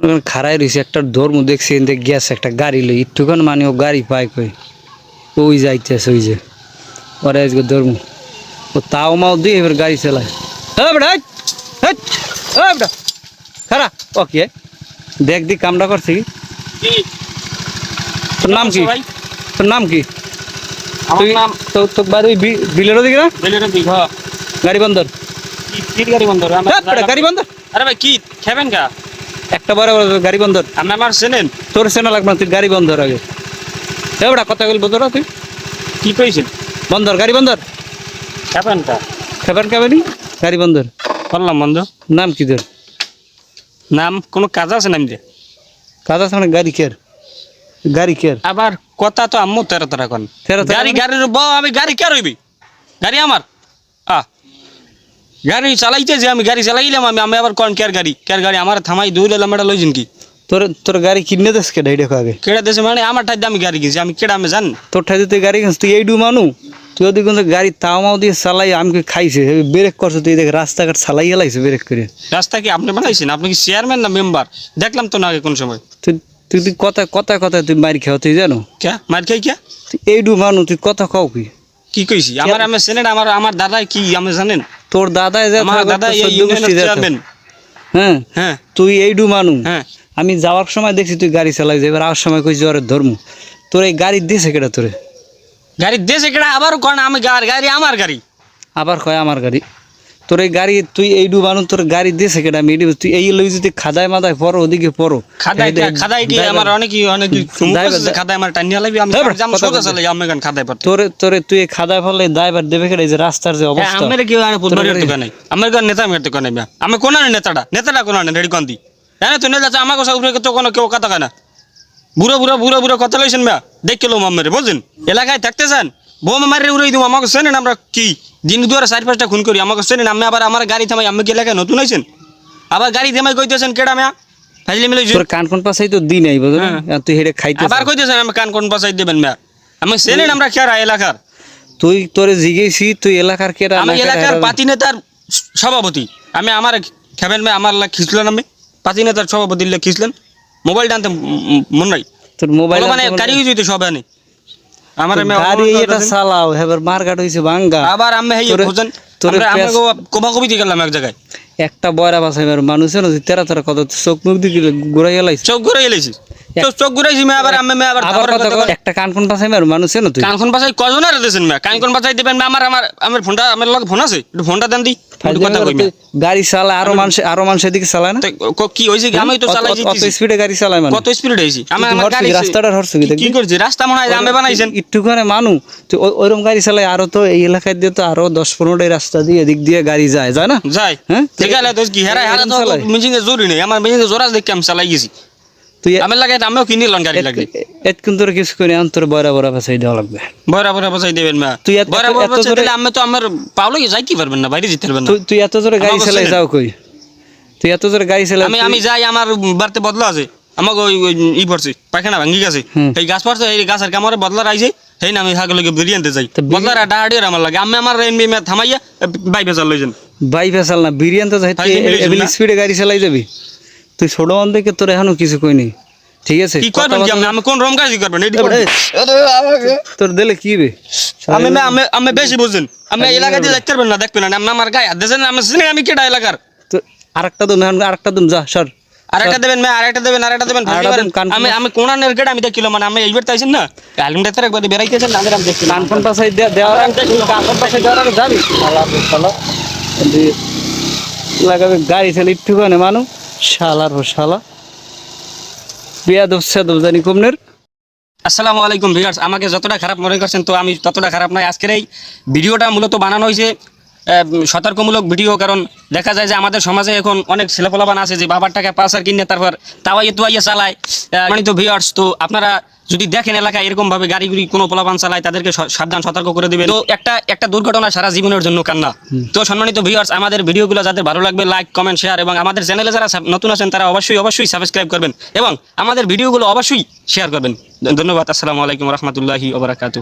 ওখানে খাড়াই রয়েছে একটা ধর্ম দেখছি এনতে গেছে একটা গাড়ি লই একটুখানি মানে ও গাড়ি পায় কই? ওই যাইতেছে ওই যে। ওরা আজকে ধর্ম। ও তাও মাও দিয়ে এবার গাড়ি চালায়। হ্যাঁ বেটা হ্যাঁ হ্যাঁ বেটা খারা ওকে দেখ দি কামটা করছে কি? কি তোর নাম কি? ভাই তোর নাম কি? আমার তুই নাম তো তোর বাড়ি ওই বি- বিলেরও দিকে না? বেলের দিঘ গাড়ি বন্দর। কি গাড়ি বন্ধ রে? আমার- হ্যাঁ, বেটা, গাড়ি বন্দর। আরে ভাই কি? খাবেন কা? একটা বড় গাড়ি বন্দর। আপনি আমার চেনেন? তোর সেনা লাগবে না তুই গাড়ি বন্দর আগে। এবারে কথা বলব তোরা তুই? কি কইছেন? বন্দর গাড়ি বন্দর? কা খাবার গাড়ি বন্দর। বললাম বন্ধ? নাম কি তোর? নাম কোনো কাজ আছে নাম দিয়ে? কাদা সামনে গাড়ি কেয়ার। গাড়ি কেয়ার। আবার কথা তো আম্মু তেরো তেরো কোন। তেরো গাড়ি মানে? গাড়ির আমি গাড়ি কে রইবি গাড়ি আমার। আ গাড়ি চালাইতে যে আমি গাড়ি চালাইলাম আমি আমি আবার কোন কেয়ার গাড়ি? কেয়ার গাড়ি আমার থামাই দুই লাম এটা লইছেন কি? তোর তোর গাড়ি কিনে দেশ কেডা এটা আগে কেডা দেশে মানে আমার ঠাই আমি গাড়ি কিনছি আমি কেডা আমি জান? তোর ঠাইতে তুই গাড়ি কিনছিস তুই এইডু মানু? তুই ওদিকে কিন্তু গাড়ি তাও মাও দিয়ে চালাই আমি কি খাইছে? ব্রেক করছে তুই দেখ রাস্তাঘাট চালাই গেলাইছে ব্রেক করে। রাস্তা কি আপনি বানাইছেন? আপনি কি চেয়ারম্যান না মেম্বার দেখলাম তো না আগে কোন সময়। তুই তুই তুই কথা কথা কথা তুই মারি খাও তুই জানো? কে মার খাই কে তুই এইডু মানু তুই কথা কও কি? কি কইছি? আমার আমি চেনেন আমার আমার দাদা কি আমি জানেন? তোর দাদা দাদা চেয়ারম্যান হ্যাঁ? হ্যাঁ। তুই এইডু মানু। হ্যাঁ। আমি যাওয়ার সময় দেখছি তুই গাড়ি চালাই এবার আর সময় কই জ্বরের ধর্ম। তোর এই গাড়ি দিছে কেটা তোরে? গাড়ি দিয়েছে কেডা? আবার কোন আমি গাড়ি গাড়ি আমার গাড়ি। আবার কয় আমার গাড়ি? তোর এই গাড়ি তুই এইডু মানু তোর গাড়ি দিছে কেটা আমি তুই এই লই যদি খাদায় মাদায় পড়ো ওদিকে পড়ো। খাদাই এই খাদাই কি আমার অনেক অনেক driver- আমার টানিয়া লাগবে আমি driver, সোজা বলতে। আমি গান খাদাই পারতে তোরে তোরে তুই খাদায় দেবে কেটা এই যে রাস্তার যে অবস্থা। আমার কি আর আমার গান নেতা বিয়া আমি কোন নেতাটা? নেতাটা কোন রেডি কোন হ্যাঁ তো নেতা আমাকে সব উপরে তো কোনো কেউ কথা কয় না। বুড়ো বুড়ো বুড়ো বুড়ো কথা লইছেন মিয়া? দেখে লো মামের বুঝছেন? এলাকায় থাকতে চান বোমা মারি উড়াই দিব আমাকে চেনেন আমরা কি? দিন দুয়ারে চার পাঁচটা খুন করি। আমাকে চেনেন আমি আবার আমার গাড়ি থামাই। আমি কি? এলাকায় নতুন হয়েছেন? আবার গাড়ি থামাই কইতেছেন কেডা মিয়া? ফাইলে মিলে তোর কান কোন পাশাই তো দিন নাই বুঝলি হ্যাঁ। তুই হেডে খাইতে আবার কইতেছেন আমি কান কোন পাশাই দেবেন মিয়া? আমি চেনেন আমরা কেরা এলাকার। তুই তোরে জিগেছি তুই এলাকার কেটা আমি এলাকার পাতি নেতার সভাপতি। আমি আমার খেবেন ভাই আমার লাগ খিচলেন আমি। পাতি নেতার সভাপতি লাগ খিচলেন। মোবাইল টানতে মন নাই। তোর মোবাইল মানে গাড়ি হইতে সব আনে। আমার আমি গাড়ি এটা চালাও হেবার মার্কেট হইছে ভাঙ্গা। আবার আমি হেই বুঝেন তোরে আমরা আমরা কোবা কবি দিয়ে গেলাম এক জায়গায়। একটা বয়রা বাসাই মেরে মানুষের তেরা তেরা কত চোখ মুখ দিয়ে ঘুরাই গেলাইছে চোখ ঘুরাই এলেছি চোখ ঘুরাইছি মে আবার আমি মে আবার আবার কথা কথা একটা কান কোন পাশাই মেরে না তুই? কানখন বাসাই কজন আর দেছেন মে? কানখন বাসাই দিবেন মে? আমার আমার আমার ফোনটা আমার লগে ফোন আছে একটু ফোনটা দেন দি। একটু কথা কই গাড়ি আরও মানুষ আরও মানুষের দিকে চালায় না? তো কি হইছে আমি তো চালাই অত- অত স্পিডে গাড়ি চালায় মানে কত স্পিড হইছি আমি আমার গাড়ি রাস্তাটার হরছি কি কি- কি দেখবি? করছি? রাস্তা মনে হয় আমি বানাইছেন। একটুখানে মানু তুই ওইরকম গাড়ি চালায় আরও তো এই এলাকায় দিয়ে তো আরও দশ পনেরোটাই রাস্তা দিয়ে এদিক দিয়ে গাড়ি যায় যায় না? যায়। হ্যাঁ? ঠিক আছে তো কি? হেরা হেরা তো এরকম চালাই? মিজিংয়ে নেই। আমার জোরা দেখে আমি চালাই গেছি। তুই আমি লাগে আমিও কিনে নিলাম গাড়ি লাগে। এতক্ষণ তোর কিছু করে আন তোর দেওয়া লাগবে। বসাই দেবেন মা। তুই এত- এত দিলে আমি তো আমার পাওলে যাইতে পারবেন না বাইরে যেতে পারবেন না। তুই তুই এত জোরে গাড়ি চালাই? যাও কই? তুই এত জোরে গাড়ি চালাই আমি আমি যাই আমার বাড়িতে বদলা আছে। আমাকে ওই ই পড়ছে পায়খানা ভাঙ্গি গেছে। এই গাছ পড়ছে এই গাছের কামড়ে বদলা রাইছে। সেই না আমি হাগে লগে বেরিয়ে আনতে যাই। বদলার ডাহাড়ি আমার লাগে। আমি আমার থামাইয়া বাই বেচার লইছেন বাই ফেসাল না বিরিয়ান তো যাই না? স্পিডে গাড়ি চালাই যাবি? তুই ছোট মন থেকে তোর এখনও কিছু কই নেই ঠিক আছে? কি করবেন কি আমি কোন রম কাজ করবেন তোর দিলে কি বে? আমি আমি আমি বেশি বুঝছেন আমি এলাকা দিয়ে দেখতে পারবেন না দেখবেন না। আমার গায়ে হাত দিয়েছেন আমি চিনি আমি কেটা এলাকার? তো আরেকটা দুম এখন আরেকটা দুম যা সর। আরেকটা দেবেন মে আরেকটা দেবেন আরেকটা দেবেন দেন, আমি আমি কোনানের গেট আমি দেখিলাম মানে আমি এইবার তাইছেন না? আলিমটা তার একবার বেরাইতেছেন আমি দেওয়ার দেওয়ার যাবি। রে লাগাবে গাড়ি চালি একটুখানে মানু শালার ও শালা। রোশালা দোষ দোষ জানি কমনের। আসসালামু আলাইকুম ভিউয়ার্স, আমাকে যতটা খারাপ মনে করছেন তো আমি ততটা খারাপ নয়। আজকের এই ভিডিওটা মূলত বানানো হয়েছে সতর্কমূলক ভিডিও কারণ দেখা যায় যে আমাদের সমাজে এখন অনেক ছেলেপলাবান আছে যে বাবার টাকা পাঁচ আর কিনে তারপর তাওয়াইয়ে তুয়াইয়ে চালায়। মানে তো ভিউয়ার্স তো আপনারা যদি দেখেন এলাকায় এরকম ভাবে গাড়ি কোনো পোলাপান চালায় তাদেরকে সাবধান সতর্ক করে দিবেন। তো একটা একটা দুর্ঘটনা সারা জীবনের জন্য কান্না। তো সম্মানিত ভিউয়ার্স আমাদের ভিডিওগুলো যাদের ভালো লাগবে লাইক কমেন্ট শেয়ার এবং আমাদের চ্যানেলে যারা নতুন আছেন তারা অবশ্যই অবশ্যই সাবস্ক্রাইব করবেন এবং আমাদের ভিডিওগুলো অবশ্যই শেয়ার করবেন। ধন্যবাদ আসসালামু আলাইকুম রহমতুল্লাহি ওবরাকাতু